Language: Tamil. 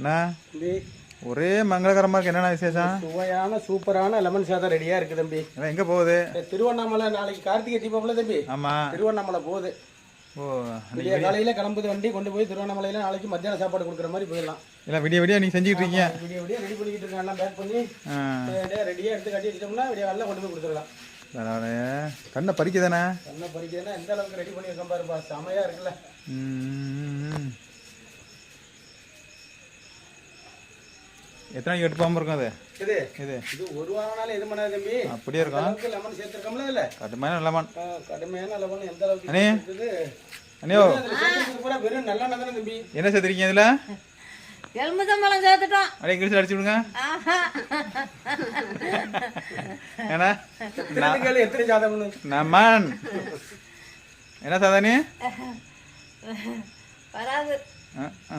அண்ணா ஒரே மங்களகரமா இருக்கு. என்னண்ணா விசேஷம்? சுவையான சூப்பரான லெமன் சாதம் ரெடியா இருக்கு தம்பி. எங்க போகுது? திருவண்ணாமலை நாளைக்கு கார்த்திகை தீபம்ல தம்பி. ஆமா. திருவண்ணாமலை போகுது. ஓ விடிய காலையில கிளம்புது வண்டி கொண்டு போய் திருவண்ணாமலையில நாளைக்கு மத்தியானம் சாப்பாடு கொடுக்குற மாதிரி போயிடலாம். இல்லை விடிய விடிய நீ செஞ்சுக்கிட்டு இருக்கீங்க. விடிய விடிய ரெடி பண்ணிக்கிட்டு எல்லாம் பேக் பண்ணி ஆ. ரெடியா எடுத்து கட்டி வச்சிட்டோம்னா விடிய காலையில கொண்டு போய் கொடுத்துடலாம். கண்ணை பறிக்குதானே? கண்ணை பறிக்கிறதுனா எந்த அளவுக்கு ரெடி பண்ணியிருக்கோம் பாருப்பா. செமையா இருக்குல்ல. எத்தனை எடுத்து போகாம இருக்கும் அது? இது. இது. இது ஒரு வாரம்னால எது பண்ணாது தம்பி? அப்படியே இருக்கும். அளவுக்கு லெமன் சேர்த்திருக்கோம்ல இல்ல கடுமையான லெமன் கடுமையான லெமன் எந்த அளவுக்கு அண்ணே. அண்ணியோ பூரா வெறும் நல்லெண்ணெய் தானே தம்பி. என்ன சேர்த்துருக்கீங்க இதில்? எலுமிச்சம்பழம் சேர்த்துட்டோம். அப்படியே இங்கிலீஷ் அடிச்சு விடுங்க. ஏன்னா எத்தனை சாதம்னு நம்மான் என்ன சாதானி வராது. ஆ ஆ